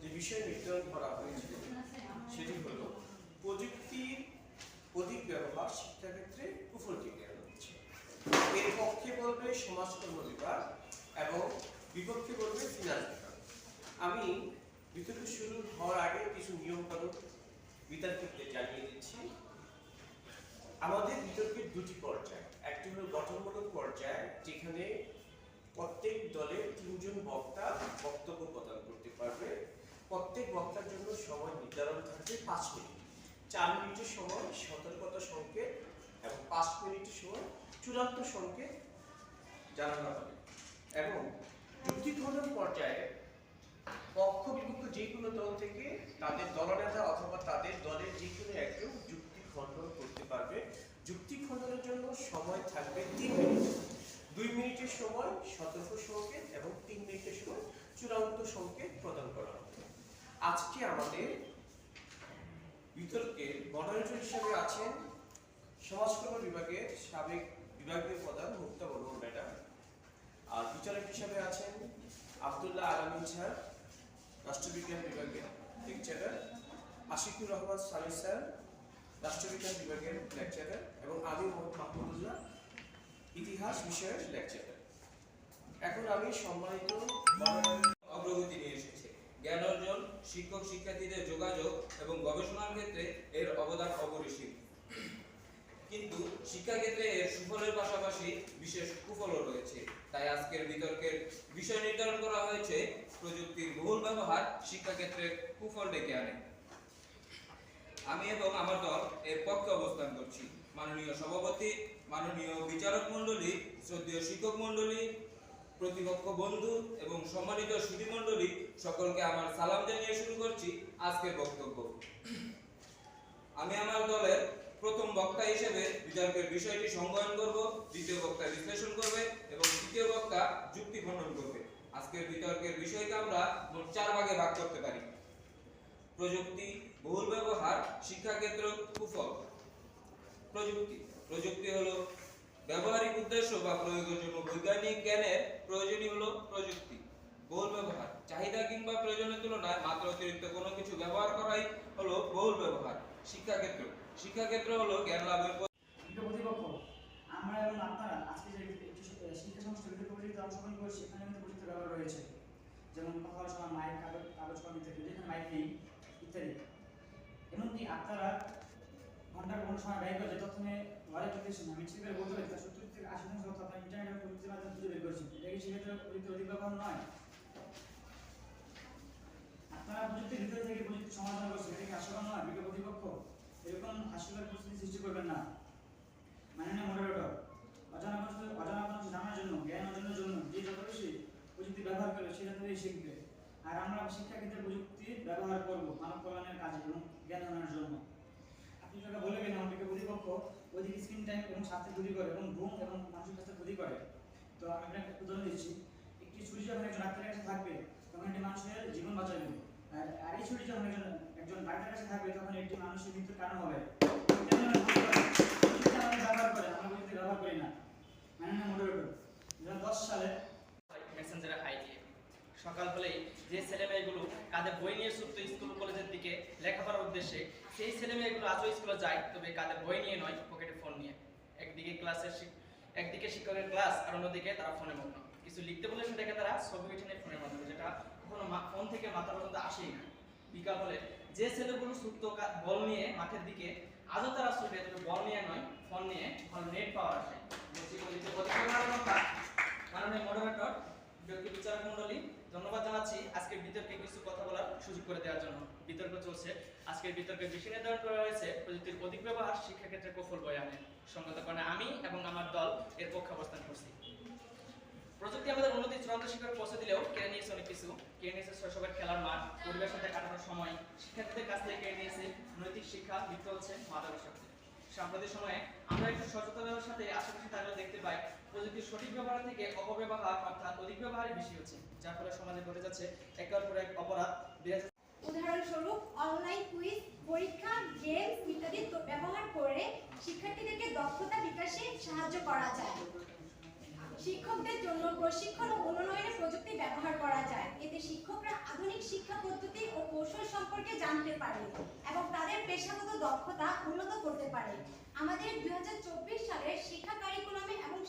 যে বিষয় নির্ধারণ করা হয়েছে সেটি হলো প্রযুক্তির অধিক ব্যবহার শিক্ষাক্ষেত্রে কুফল ডেকে আনছে এর পক্ষে বলবে সমাজকর্ম বিভাগ এবং বিপক্ষে বলবে ফিনান্স বিভাগ। আমি বিতর্ক শুরু হওয়ার আগে কিছু নিয়মকানুন বিতর্কীদের জানিয়ে দিচ্ছি। আমাদের বিতর্কের দুটি পর্যায়। একটি হলো গঠনমূলক পর্যায়, যেখানে প্রত্যেক দলের তিনজন বক্তা বক্তব্য প্রদান করতে পারবে। প্রত্যেক বক্তার জন্য সময় নির্ধারণ থাকবে পাঁচ মিনিট। চার মিনিটের সময় সতর্কতা সংকেত এবং পাঁচ মিনিটের সময় চূড়ান্ত সংকেত জানানো হবে। এবং যুক্তি খনন পর্যায়ে পক্ষ বিপক্ষ যে কোনো দল থেকে তাদের দলনেতা অথবা তাদের দলের যে কোনো একজন যুক্তি খণ্ডন করতে পারবে। যুক্তি খণ্ডনের জন্য সময় থাকবে তিন মিনিট। দুই মিনিটের সময় সতর্ক সংকেত এবং তিন মিনিটের সময় চূড়ান্ত সংকেত প্রদান করা হবে। আজকে আমাদের বিতর্কে মডারেটর হিসেবে আছেন সমাজকর্ম বিভাগের সাবেক বিভাগীয় প্রধান মুক্তা বর্মন ম্যাডাম আর বিচারক হিসেবে আছেন আব্দুল্লাহ আলমিন স্যার, রাষ্ট্রবিজ্ঞান বিভাগের লেকচারার আশিকুর রহমান সামি স্যার, রাষ্ট্রবিজ্ঞান বিভাগের লেকচারার এবং আমি মোহাম্মদ মাহমুদুল্লাহ ইতিহাস বিষয়ের লেকচারার এখন আমি সম্মানিত অগ্রগতি নিয়ে এসেছে। জ্ঞান অর্জন, শিক্ষক শিক্ষার্থীদের যোগাযোগ এবং গবেষণার ক্ষেত্রে এর অবদান অপরিসীম। কিন্তু শিক্ষাক্ষেত্রে এর সুফলের পাশাপাশি বিশেষ কুফলও রয়েছে। তাই আজকের বিতর্কের বিষয় নির্ধারণ করা হয়েছে, প্রযুক্তির বহুল ব্যবহার শিক্ষাক্ষেত্রে কুফল ডেকে আনে। আমি এবং আমার দল এর পক্ষে অবস্থান করছি। মাননীয় সভাপতি, মাননীয় বিচারক মণ্ডলী, শ্রদ্ধেয় শিক্ষক মণ্ডলী, প্রতিপক্ষ বন্ধু এবং সম্মানিত সুধী মণ্ডলী, সকলকে আমার সালাম জানিয়ে শুরু করছি আজকের বক্তব্য। আমি আমার দলের প্রথম বক্তা হিসেবে বিতর্কের বিষয়টি সংজ্ঞায়ন করব, দ্বিতীয় বক্তা বিশ্লেষণ করবে এবং তৃতীয় বক্তা যুক্তি খণ্ডন করবে। আজকের বিতর্কের বিষয়কে আমরা মোট চার ভাগে ভাগ করতে পারি। প্রযুক্তি বহুল ব্যবহার শিক্ষাক্ষেত্র কুফল। প্রযুক্তি। প্রযুক্তি হলো ব্যবহারিক উদ্দেশ্য বা প্রয়োগের জন্য বৈজ্ঞানিক জ্ঞানের প্রয়োজনই হলো প্রযুক্তি। বহুল ব্যবহার। চাহিদা কিংবা প্রয়োজনের তুলনায় মাত্র অতিরিক্ত কোনো কিছু ব্যবহার করাই হলো বহুল ব্যবহার। শিক্ষাক্ষেত্র শিক্ষাক্ষেত্র হলো জ্ঞান লাভের প্রতিপক্ষ। আমরা এবং আপনারা আজকে যে শিক্ষা সংস্থা প্রতিযোগিতা অংশগ্রহণ করেছি সেখানে কিন্তু প্রযুক্তি ব্যবহার রয়েছে। যেমন কথা বলার সময় মাইক, কাগজ কাগজ কলম ইত্যাদি যেখানে মাইক নেই। ইত্যাদি। এমনকি আপনারা ঘণ্টার কোনো সময় ব্যয় করে তথ্য আমি বলতে পারি, তার সত্তর থেকে আশি শতাংশ আপনার ইন্টারনেট প্রযুক্তির মাধ্যমে খুঁজে বের এটা কি সেক্ষেত্রে প্রযুক্তির অধিক ব্যবহার নয়? আপনারা প্রযুক্তির ভিতরে থেকে প্রযুক্তি সমাধান করছেন, এটা কি হাস্যকর নয়? বিজ্ঞ প্রতিপক্ষ এরকম হাস্যকর পরিস্থিতি সৃষ্টি করবেন না। মাননীয় মডারেটর অজানা অজানা জানার জন্য, জ্ঞান অর্জনের জন্য যে যত বেশি প্রযুক্তি ব্যবহার করে সেটা থেকেই শিখবে। আর আমরা শিক্ষাক্ষেত্রে প্রযুক্তির ব্যবহার করব, মানব কল্যাণের কাজে এবং জ্ঞান অর্জনের জন্য। আপনি যেটা বলে গেলেন, আমাদেরকে প্রতিপক্ষ অধিক স্ক্রিন টাইম এবং স্বাস্থ্য ক্ষতি করে এবং ঘুম এবং মানসিক স্বাস্থ্য ক্ষতি করে। তো আমি একটা উদাহরণ দিচ্ছি। একটি ছুরি যখন একজন ডাক্তারের কাছে থাকবে, তখন একটি মানুষের জীবন বাঁচাবে। আর আর এই ছুরি যখন একজন একজন ডাক্তারের কাছে থাকবে, তখন একটি মানুষের মৃত্যুর কারণ হবে। ব্যবহার করে আমরা ব্যবহার করি না। মাননীয় মডারেটর দু সালে সকাল হলেই যে ছেলেমেয়েগুলো কাঁধে বই নিয়ে ছুটতো স্কুল কলেজের দিকে লেখাপড়ার উদ্দেশ্যে সেই ছেলেমেয়েগুলো আজও স্কুলে যায় তবে কাঁধে বই নিয়ে নয় পকেটে ফোন নিয়ে একদিকে ক্লাসের একদিকে শিক্ষকের ক্লাস আর অন্যদিকে তারা ফোনে মগ্ন কিছু লিখতে বলে সেটাকে তারা ছবি উঠে নেয় ফোনের মাধ্যমে যেটা কখনো ফোন থেকে মাথা পর্যন্ত আসেই না বিকাল হলে যে ছেলেগুলো কা- বল নিয়ে মাঠের দিকে আজও তারা ছুটে তবে বল নিয়ে নয় ফোন নিয়ে ভালো নেট পাওয়ার আসে মাননীয় মডারেটর বিজ্ঞ বিচারক মণ্ডলী ধন্যবাদ জানাচ্ছি আজকের বিতর্কে কিছু কথা বলার সুযোগ করে দেওয়ার জন্য। বিতর্ক চলছে। আজকের বিতর্কে বিষয় নির্ধারণ করা হয়েছে প্রযুক্তির অধিক ব্যবহার শিক্ষাক্ষেত্রে কৌফল বয়ে আনে সঙ্গত কারণে আমি এবং আমার দল এর পক্ষে অবস্থান করছি। প্রযুক্তি আমাদের উন্নতি চূড়ান্ত শিখরে পৌঁছে দিলেও কেড়ে নিয়েছে অনেক কিছু। কেড়ে নিয়েছে শৈশবের খেলার মাঠ পরিবেশের সাথে কাটানোর সময়, শিক্ষার্থীদের কাছ থেকে কেড়ে নিয়েছে নৈতিক শিক্ষা লিপ্ত হচ্ছে মাদকাসক্তি। সাম্প্রতিক সময়ে আমরা একটু সচেতনতার সাথে আশেপাশে থাকলে দেখতে পাই প্রযুক্তির সঠিক ব্যবহার থেকে অপব্যবহার অর্থাৎ অধিক ব্যবহারই বেশি হচ্ছে, যার ফলে সমাজে ঘটে যাচ্ছে একের পর এক অপরাধ বেড়ে উদাহরণস্বরূপ অনলাইন কুইজ পরীক্ষা গেমস ইত্যাদি ব্যবহার করে শিক্ষার্থীদেরকে দক্ষতা বিকাশে সাহায্য করা যায়। শিক্ষকদের জন্য প্রশিক্ষণ ও উন্নয়নে প্রযুক্তি ব্যবহার করা যায়। এতে শিক্ষকরা আধুনিক শিক্ষা পদ্ধতি ও কৌশল সম্পর্কে জানতে পারে এবং তাদের পেশাগত দক্ষতা উন্নত করতে পারে। আমাদের দুই সালের শিক্ষা কারিকুলামে এবং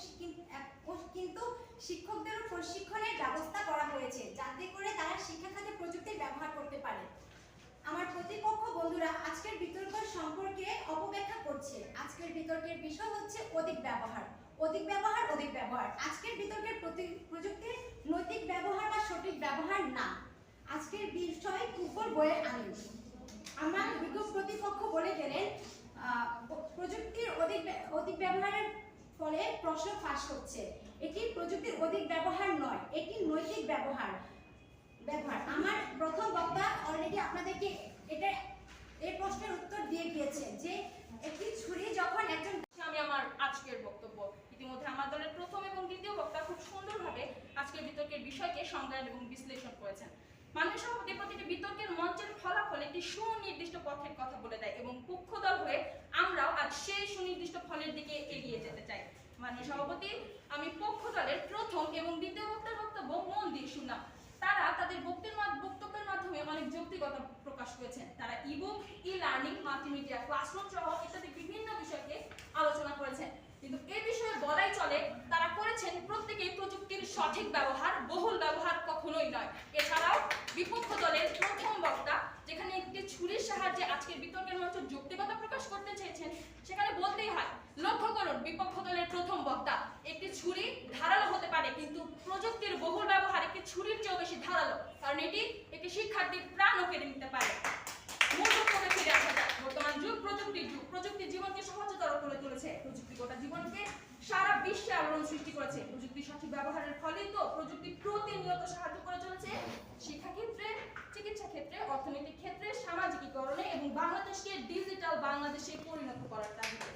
কিন্তু শিক্ষকদেরও প্রশিক্ষণের ব্যবস্থা করা হয়েছে যাতে করে তারা শিক্ষা খাতে প্রযুক্তির ব্যবহার করতে পারে। আমার প্রতিপক্ষ বন্ধুরা, আজকের বিতর্ক সম্পর্কে অপব্যাখ্যা করছে। আজকের বিতর্কের বিষয় হচ্ছে অধিক ব্যবহার। অধিক ব্যবহার অধিক ব্যবহার। আজকের বিতর্কের প্রযুক্তির নৈতিক ব্যবহার বা সঠিক ব্যবহার না। আজকের বিষয় উপর বয়ে আনি আমার বিজ্ঞ প্রতিপক্ষ বলে গেলেন আহ, প্রযুক্তির অধিক ব্যবহারের ফলে প্রশ্ন ফাঁস হচ্ছে। এটি প্রযুক্তির অধিক ব্যবহার নয়, এটি নৈতিক ব্যবহার। ব্যবহার। আমার প্রথম বক্তা অলরেডি আপনাদেরকে এটা, এই প্রশ্নের উত্তর দিয়ে গিয়েছে যে একটি ছুরি যখন একজন আমি আমার আজকের বক্তব্য। ইতিমধ্যে আমার দলের প্রথম এবং দ্বিতীয় বক্তা খুব সুন্দরভাবে আজকের বিতর্কের বিষয়কে সংজ্ঞান এবং বিশ্লেষণ করেছেন। মাননীয় সভাপতি প্রতিটি বিতর্কের মঞ্চের ফলাফল একটি সুনির্দিষ্ট পথের কথা বলে দেয় এবং পক্ষদল হয়ে আমরাও আজ সেই সুনির্দিষ্ট ফলের দিকে এগিয়ে যেতে চাই। মাননীয় সভাপতি, আমি পক্ষ দলের প্রথম এবং দ্বিতীয় বক্তার বক্তব্য মন দিয়ে শুনলাম। তারা তাদের বক্তব্যের মাধ্যমে অনেক যৌক্তিকতা প্রকাশ করেছেন। তারা ebook e learning multimedia classroom সহ ইত্যাদি বিভিন্ন বিষয়কে আলোচনা করেছেন। কিন্তু এই বিষয়ে বলাই চলে, তারা করেছেন প্রত্যেকেই প্রযুক্তির সঠিক ব্যবহার, বহুল ব্যবহার কখনোই নয়। এছাড়াও বিপক্ষ দলের প্রথম বক্তা, যেখানে একটি ছুরির সাহায্যে আজকের বিতর্কের মঞ্চ যৌক্তিকতা প্রকাশ করতে চেয়েছেন, সেখানে বলতেই হয়, লক্ষ্য করুন বিপক্ষ দলের প্রথম বক্তা একটি ছুরি ধারালো হতে পারে, কিন্তু প্রযুক্তির বহুল ব্যবহার একটি ছুরির চেয়েও বেশি ধারালো, কারণ এটি একটি শিক্ষার্থীর প্রাণও কেড়ে নিতে পারে। যুগ প্রযুক্তির যুগ। প্রযুক্তি জীবনকে সহজতর করে তুলেছে। প্রযুক্তি জীবনকে সারা বিশ্বে করেছে। প্রযুক্তি সঠিক ব্যবহারের ফলেই তো প্রযুক্তি প্রতিনিয়ত সাহায্য করে চলেছে। শিক্ষা চিকিৎসা ক্ষেত্রে, অর্থনৈতিক ক্ষেত্রে, সামাজিকীকরণে এবং বাংলাদেশকে ডিজিটাল বাংলাদেশে পরিণত করার তাগিদে।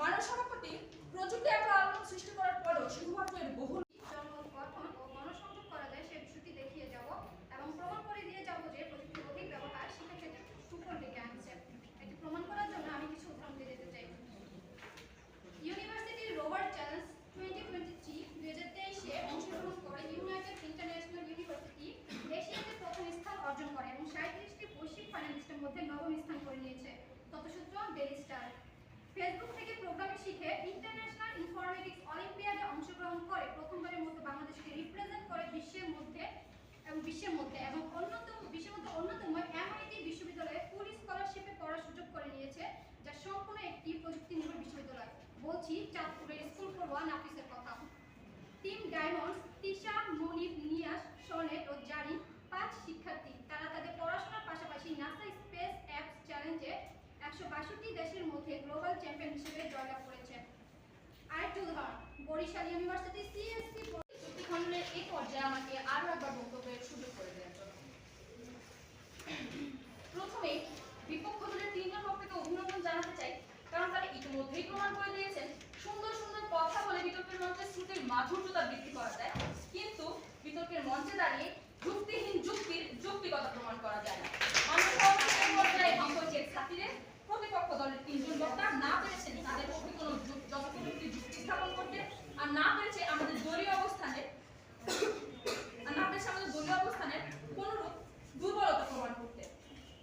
মানব সভাপতি প্রযুক্তি এত আলোড়ন সৃষ্টি করার পরেও শুধুমাত্র এর বহুল জনমত গঠন ও গণসংযোগ করা যায় সে বিষয়টি দেখিয়ে যাব এবং প্রমাণ করে দিয়ে যাব যে প্রযুক্তির অধিক ব্যবহার শিক্ষাক্ষেত্রে সুফল ডেকে আনছে এটি প্রমাণ করার জন্য আমি কিছু উদাহরণ দিয়ে দিতে চাই ইউনিভার্সিটির rover challenge twenty twenty three দুই হাজার তেইশে অংশগ্রহণ করে ইউনাইটেড ইন্টারন্যাশনাল ইউনিভার্সিটি এশিয়াতে প্রথম স্থান অর্জন করে এবং সাঁত্রিশটি বৈশ্বিক ফাইনালিস্টের মধ্যে নবম স্থান করে নিয়েছে তথ্যসূত্র ডেলি ফেসবুক থেকে প্রোগ্রামিং শিখে ইন্টারন্যাশনাল ইনফরমেটিক্স অলিম্পিয়াডে অংশগ্রহণ করে প্রথমবারের মতো বাংলাদেশকে রিপ্রেজেন্ট করে বিশ্বের মধ্যে এবং বিশ্বের মধ্যে এবং অন্যতম বিশ্বের মধ্যে অন্যতম এমআইটি বিশ্ববিদ্যালয়ে ফুল স্কলারশিপে পড়ার সুযোগ করে নিয়েছে, যা সম্পূর্ণ একটি প্রযুক্তি নির্ভর বিশ্ববিদ্যালয়। বলছি চাঁদপুরের স্কুল পড়ুয়া নাফিসের কথা। টিম ডায়মন্ডস তিশা মনির নিয়াস সনেট ও জারিন পাঁচ শিক্ষার্থী তারা তাদের পড়াশোনার পাশাপাশি নাসা স্পেস অ্যাপস চ্যালেঞ্জে একশো বাষট্টি দেশের মধ্যে গ্লোবাল চ্যাম্পিয়ন হিসেবে জয়লাভ করেছে আরেকটি উদাহরণ, বরিশাল ইউনিভার্সিটি সিএসসি চুক্তি খণ্ডনের এই পর্যায়ে আমাকে আরও একবার বক্তব্যের সুযোগ করে দেওয়ার জন্য। প্রথমেই বিপক্ষ দলের তিনজন বক্তাকে অভিনন্দন জানাতে চাই, কারণ তারা ইতিমধ্যেই প্রমাণ করে দিয়েছেন, সুন্দর সুন্দর কথা বলে বিতর্কের মঞ্চে শ্রুতির মাধুর্যতা বৃদ্ধি করা যায়, কিন্তু বিতর্কের মঞ্চে দাঁড়িয়ে যুক্তিহীন যুক্তির যৌক্তিকতা প্রমাণ করা যায় না মানুষ পরবর্তী পর্যায়ে বিপক্ষের খাতিরে প্রতিপক্ষ দলের তিনজন বক্তা না পেরেছেন তাদের পক্ষে কোনো যুক- যথোপযুক্তি যুক্তি স্থাপন করতে আর না পেরেছে আমাদের দলীয় অবস্থানে আর না পেরেছে আমাদের দলীয় অবস্থানের কোনরূপ দুর্বলতা প্রমাণ করতে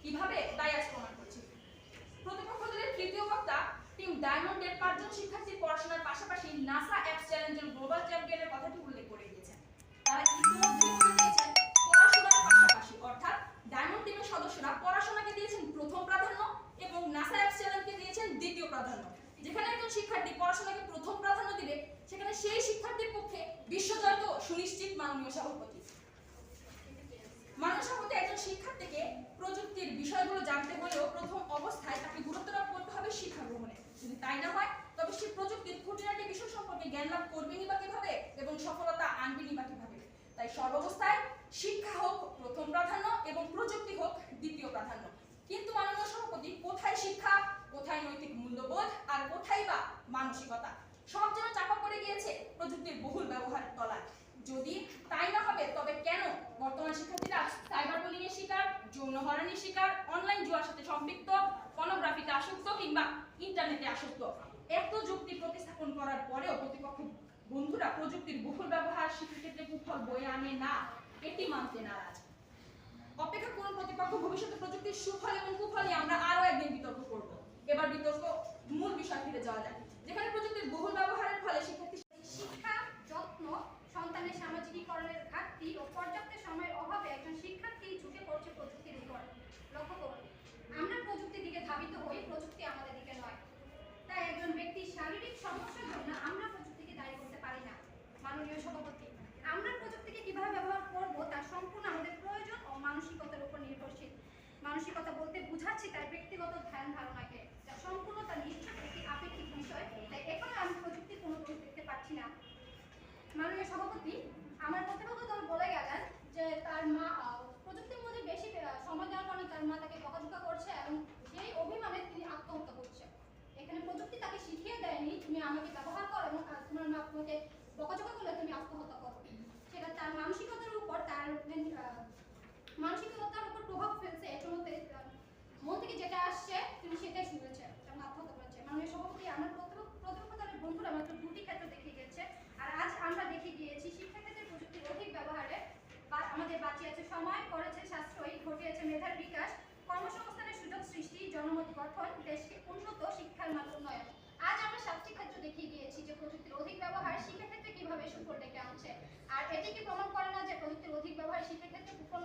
কীভাবে তাই আজ প্রমাণ করছি প্রতিপক্ষ দলের তৃতীয় বক্তা টিম ডায়মন্ডের পাঁচজন শিক্ষার্থী পড়াশোনার পাশাপাশি নাসা অ্যাপস চ্যালেঞ্জের গ্লোবাল চ্যাম্পিয়নের কথাটি উল্লেখ করে দিয়েছেন। তারা ইতিমধ্যেই বলে দিয়েছেন পড়াশোনার পাশাপাশি। অর্থাৎ ডায়মন্ড টিমের সদস্যরা পড়াশোনাকে দিয়েছেন প্রথম প্রাধান্য এবং নাসা অ্যাপস চ্যালেঞ্জকে দিয়েছেন দ্বিতীয় প্রাধান্য। যেখানে একজন শিক্ষার্থী পড়াশোনাকে প্রথম প্রাধান্য দিবে, সেখানে সেই শিক্ষার্থীর পক্ষে বিশ্বজয় তো সুনিশ্চিত মাননীয় সভাপতি। মানব সভাপতি একজন শিক্ষার্থীকে প্রযুক্তির বিষয়গুলো জানতে হলেও প্রথম অবস্থায় তাকে গুরুত্বটা করতে হবে শিক্ষা গ্রহণে যদি তাই না হয়, তবে সে প্রযুক্তির খুঁটিনাটি বিষয় সম্পর্কে জ্ঞান লাভ করবেনি বা কীভাবে এবং সফলতা আনবেনি বা কীভাবে? তাই সর্বাবস্থায় শিক্ষা হোক প্রথম প্রাধান্য এবং প্রযুক্তি হোক দ্বিতীয় প্রাধান্য। কিন্তু মাননীয় সভাপতি, কোথায় শিক্ষা, কোথায় নৈতিক মূল্যবোধ আর কোথায় বা মানসিকতা? সব যেন চাপা পড়ে গিয়েছে প্রযুক্তির বহুল ব্যবহারের তলায় যদি তাই না হবে তবে কেন বর্তমান শিক্ষার্থীরা সাইবার বুলিং এর শিকার যৌন হয়রানির শিকার অনলাইন জুয়ার সাথে সম্পৃক্ত পর্নোগ্রাফিতে আসক্ত কিংবা ইন্টারনেটে আসক্ত এত যুক্তি প্রতিস্থাপন করার পরেও প্রতিপক্ষ বন্ধুরা প্রযুক্তির বহুল ব্যবহার শিক্ষাক্ষেত্রে কুফল বয়ে আনে না, এটি মানতে নারাজ। অপেক্ষা করুন প্রতিপক্ষ, ভবিষ্যতে প্রযুক্তির সুফল এবং কুফল নিয়ে আমরা আরও একদিন বিতর্ক করব। এবার বিতর্ক মূল বিষয় ফিরে যাওয়া যায় যেখানে প্রযুক্তির বহুল ব্যবহারের ফলে শিক্ষার্থী শিক্ষা যত্ন সন্তানের সামাজিকীকরণের ঘাটতি ও পর্যাপ্ত সময়ের অভাবে একজন শিক্ষার্থী ঝুঁকে পড়ছে প্রযুক্তির উপর লক্ষ্য করুন আমরা প্রযুক্তির দিকে ধাবিত হই প্রযুক্তি আমাদের দিকে নয় তাই একজন ব্যক্তির শারীরিক সমস্যার জন্য আমরা প্রযুক্তিকে দায়ী করতে পারি না মাননীয় সভাপতি আমরা প্রযুক্তিকে কীভাবে ব্যবহার করব তা সম্পূর্ণ আমাদের প্রয়োজন ও মানসিকতার উপর নির্ভরশীল মানসিকতা বলতে বুঝাচ্ছি তার ব্যক্তিগত ধ্যান ধারণাকে যা সম্পূর্ণ তার নিশ্চয় একটি আপেক্ষিক বিষয় তাই এখনও আমি প্রযুক্তির কোনো দোষ দেখতে পাচ্ছি না মাননীয় সভাপতি আমার প্রতিপক্ষ দল বলে গেলেন যে তার মা আহ, প্রযুক্তির মধ্যে বেশি আহ, সময় দেওয়ার কারণে তার মা তাকে বকাঝকা করছে এবং সেই অভিমানে তিনি আত্মহত্যা করছে এখানে প্রযুক্তি তাকে শিখিয়ে দেয়নি তুমি আমাকে ব্যবহার করো এবং তোমার মা তোমাকে বকাঝকা করলে তুমি আত্মহত্যা করো। সেটা তার মানসিকতার উপর, তার মানসিকতার উপর প্রভাব ফেলছে এটার মধ্যে মন থেকে যেটা আসছে তিনি সেটাই শুনেছে এবং আত্মহত্যা করেছে। মাননীয় সভাপতি, আমার প্রতিপক্ষ প্রতিপক্ষ দলের বন্ধুরা মাত্র দুটি ক্ষেত্র দেখিয়ে গেছে আর আজ আমরা দেখে গিয়েছি শিক্ষাক্ষেত্রে প্রযুক্তির অধিক ব্যবহারে আমাদের বাঁচিয়েছে সময়, করেছে সাশ্রয়ী, ঘটিয়েছে মেধার বিকাশ, কর্মসংস্থানের সুযোগ সৃষ্টি, জনমত গঠন, দেশকে উন্নত শিক্ষার মান উন্নয়ন আজ আমরা সাতটি ক্ষেত্র দেখিয়ে গিয়েছি যে প্রযুক্তির অধিক ব্যবহার শিক্ষাক্ষেত্রে কীভাবে সুফল ডেকে আনছে? আর এটি কি প্রমাণ করে না যে প্রযুক্তির অধিক ব্যবহার শিক্ষাক্ষেত্রে কুফল